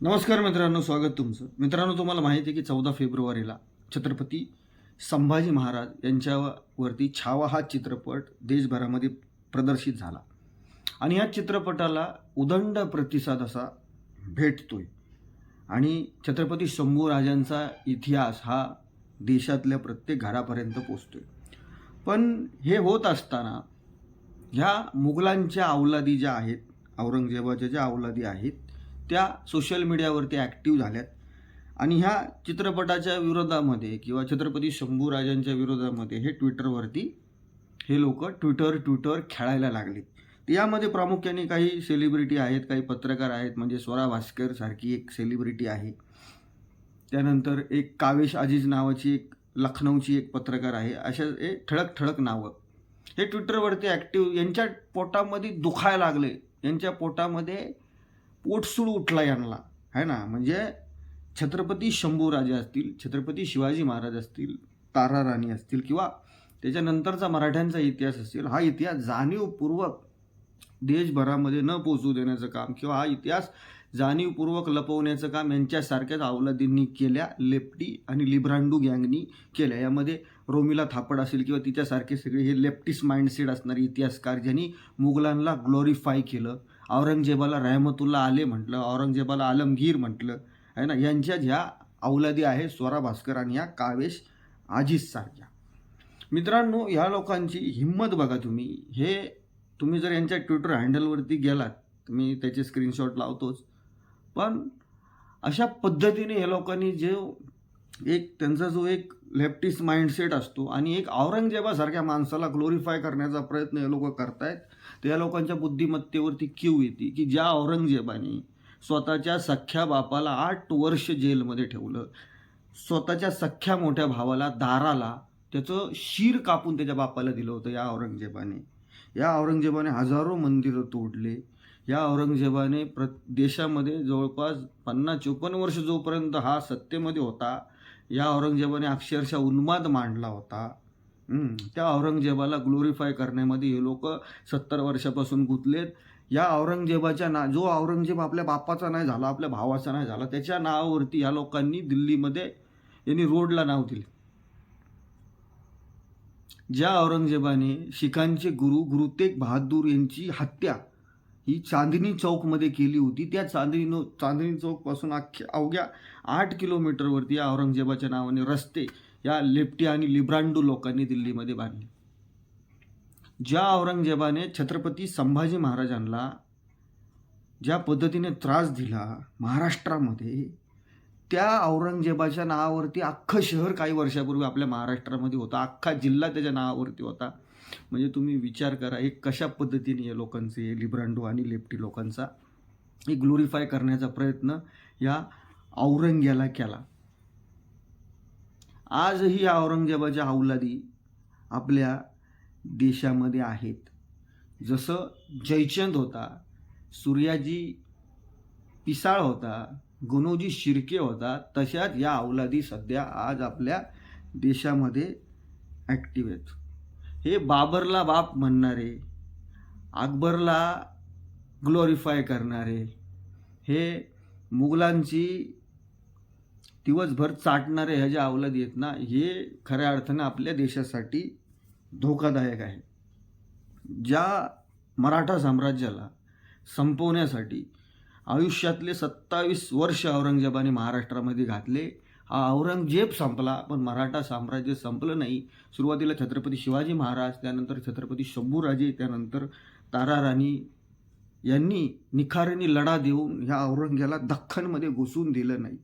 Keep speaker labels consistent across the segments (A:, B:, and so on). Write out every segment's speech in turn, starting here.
A: नमस्कार मित्रांनो स्वागत तुमचं. मित्रांनो तुम्हाला माहिती आहे की चौदा फेब्रुवारीला छत्रपती संभाजी महाराज यांच्यावरती छावा हा चित्रपट देशभरामध्ये प्रदर्शित झाला. आणि या चित्रपटाला उदंड प्रतिसाद असा भेटतोय. आणि छत्रपती शंभूराजांचा इतिहास हा देशातल्या प्रत्येक घरापर्यंत पोचतोय. पण हे होत असताना ह्या मुघलांच्या अवलादी ज्या आहेत औरंगजेबाच्या ज्या अवलादी आहेत त्या सोशल मीडियावरती ॲक्टिव्ह झाल्यात. आणि ह्या चित्रपटाच्या विरोधामध्ये किंवा छत्रपती शंभूराजांच्या विरोधामध्ये हे ट्विटरवरती हे लोक ट्विटर ट्विटर खेळायला लागले यामध्ये प्रामुख्याने काही सेलिब्रिटी आहेत काही पत्रकार आहेत म्हणजे स्वरा भास्कर सारखी एक सेलिब्रिटी आहे. त्यानंतर एक कावेश अजीज नावाची एक लखनौची एक पत्रकार आहे. अशा हे ठळक ठळक नावं. हे ट्विटरवरती ॲक्टिव्ह यांच्या पोटामध्ये दुखायला लागले. यांच्या पोटामध्ये पोटसूळ उठला यांना. आहे ना? म्हणजे छत्रपती शंभूराजे असतील छत्रपती शिवाजी महाराज असतील तारा राणी असतील किंवा त्याच्यानंतरचा मराठ्यांचा इतिहास असतील हा इतिहास जाणीवपूर्वक देशभरामध्ये न पोचू देण्याचं काम किंवा हा इतिहास जाणीवपूर्वक लपवण्याचं काम यांच्यासारख्याच अवलादींनी केल्या लेफ्टी आणि लिब्रांडू गँगनी केल्या. यामध्ये रोमिला थापड असेल किंवा तिच्यासारखे सगळे हे लेफ्टिस्ट माइंडसेट असणारे इतिहासकार ज्यांनी मुघलांना ग्लोरीफाय केलं औरंगजेबाला रहमतुल्ला आले म्हटलं औरंगजेबाला आलमगीर म्हटलं आहे ना? यांच्या ज्या अवलादी आहे स्वरा भास्कर आणि या कावेश आजीजसारख्या मित्रांनो ह्या लोकांची हिंमत बघा तुम्ही. हे तुम्ही जर यांच्या ट्विटर हँडलवरती गेलात तुम्ही मी त्याचे स्क्रीनशॉट लावतोच. पण अशा पद्धतीने हे लोकांनी जे एक त्यांचा जो एक लेफ्टिस्ट माइंडसेट असतो आणि एक औरंगजेबासारख्या माणसाला ग्लोरीफाय करण्याचा प्रयत्न हे लोक करतायत. आहेत त्या लोकांच्या बुद्धिमत्तेवरती क्यू येते की ज्या औरंगजेबाने स्वतःच्या सख्ख्या बापाला आठ वर्ष जेलमध्ये ठेवलं स्वतःच्या सख्ख्या मोठ्या भावाला दाराला त्याचं शीर कापून त्याच्या बापाला दिलं होतं या औरंगजेबाने. या औरंगजेबाने हजारो मंदिरं तोडले. या औरंगजेबाने प्र देशामध्ये जवळपास पन्नास चोपन्न वर्ष जोपर्यंत हा सत्तेमध्ये होता या औरंगजेबाने अक्षरशः उन्माद मांडला होता. त्या औरंगजेबाला ग्लोरीफाय करण्यामध्ये हे लोक सत्तर वर्षापासून गुंतलेत. या औरंगजेबाच्या ना जो औरंगजेब आपल्या बापाचा नाही झाला आपल्या भावाचा नाही झाला त्याच्या नावावरती या लोकांनी दिल्लीमध्ये यांनी रोडला नाव दिले. ज्या औरंगजेबाने शिखांचे गुरु गुरु तेग बहादूर यांची हत्या ही चांदणी चौकमध्ये केली होती. त्या चांदणी नो चांदणी चौकपासून अख्ख्या अवघ्या आठ किलोमीटरवरती या औरंगजेबाच्या नावाने रस्ते या लेफ्टी आणि लिब्रांडू लोकांनी दिल्लीमध्ये बांधले. ज्या औरंगजेबाने छत्रपती संभाजी महाराजांना ज्या पद्धतीने त्रास दिला महाराष्ट्रामध्ये त्या औरंगजेबाच्या नावावरती अख्खं शहर काही वर्षापूर्वी आपल्या महाराष्ट्रामध्ये होता. अख्खा जिल्हा त्याच्या नावावरती होता. म्हणजे तुम्ही विचार करा हे कशा पद्धतीने या लोकांचे लिब्रांडो आणि लेफ्टी लोकांचा हे ग्लोरीफाय करण्याचा प्रयत्न या औरंग्याला केला. आजही औरंगजेबाच्या औलादी आपल्या देशामध्ये आहेत. जसं जयचंद होता सूर्याजी पिसाळ होता गुणोजी शिर्के होता तशाच या औलादी सध्या आज आपल्या देशामध्ये ॲक्टिव्ह आहेत. हे बाबरला बाप म्हणणारे अकबरला ग्लोरीफाय करणारे हे मुघलांची दिवसभर चाटणारे ह्या ज्या अवलद येत ना हे खऱ्या अर्थानं आपल्या देशासाठी धोकादायक आहे. ज्या मराठा साम्राज्याला संपवण्यासाठी आयुष्यातले सत्तावीस वर्ष औरंगजेबाने महाराष्ट्रामध्ये घातले औरंगजेब संपला पण मराठा साम्राज्य संपलं नाही. सुरुवातीला छत्रपती शिवाजी महाराज त्यानंतर छत्रपती शंभूराजे त्यानंतर तारा राणी यांनी निखाऱ्याने लढा देऊन ह्या औरंग्याला दख्खनमध्ये घुसून दिलं नाही.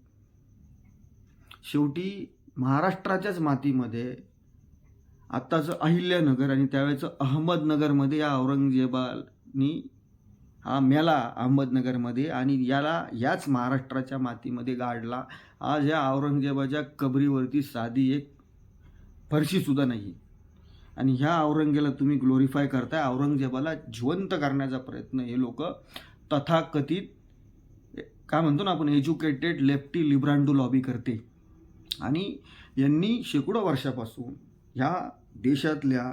A: शेवटी महाराष्ट्राच्याच मातीमध्ये आत्ताचं अहिल्यानगर आणि त्यावेळेचं अहमदनगरमध्ये या औरंगजेबानी हा मेला अहमदनगरमध्ये आणि याला याच महाराष्ट्राच्या मातीमध्ये गाडला. आज या औरंगजेबाच्या कबरीवरती साधी एक फरशीसुद्धा नाही. आणि ह्या औरंगेला तुम्ही ग्लोरीफाय करताय. औरंगजेबाला जिवंत करण्याचा प्रयत्न हे लोक तथाकथित काय म्हणतो ना आपण एज्युकेटेड लेफ्टी लिब्रांडू लॉबी करते. आणि यांनी शेकडो वर्षापासून ह्या देशातल्या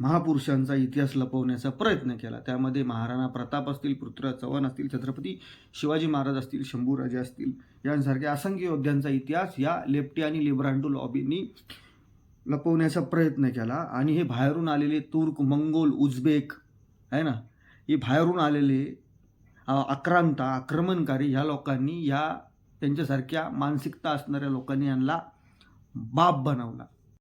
A: महापुरुषांचा इतिहास लपवण्याचा प्रयत्न केला. त्यामध्ये महाराणा प्रताप असतील पृथ्वीराज चव्हाण असतील छत्रपती शिवाजी महाराज असतील शंभूराजे असतील यांसारख्या असंख्य योद्ध्यांचा इतिहास या लेफ्टी आणि लिब्रांडो लॉबींनी लपवण्याचा प्रयत्न केला. आणि हे बाहेरून आलेले तुर्क मंगोल उझबेक आहे ना? हे बाहेरून आलेले आक्रांता आक्रमणकारी ह्या लोकांनी या त्यांच्यासारख्या मानसिकता असणाऱ्या लोकांनी यांना बाप बनवला.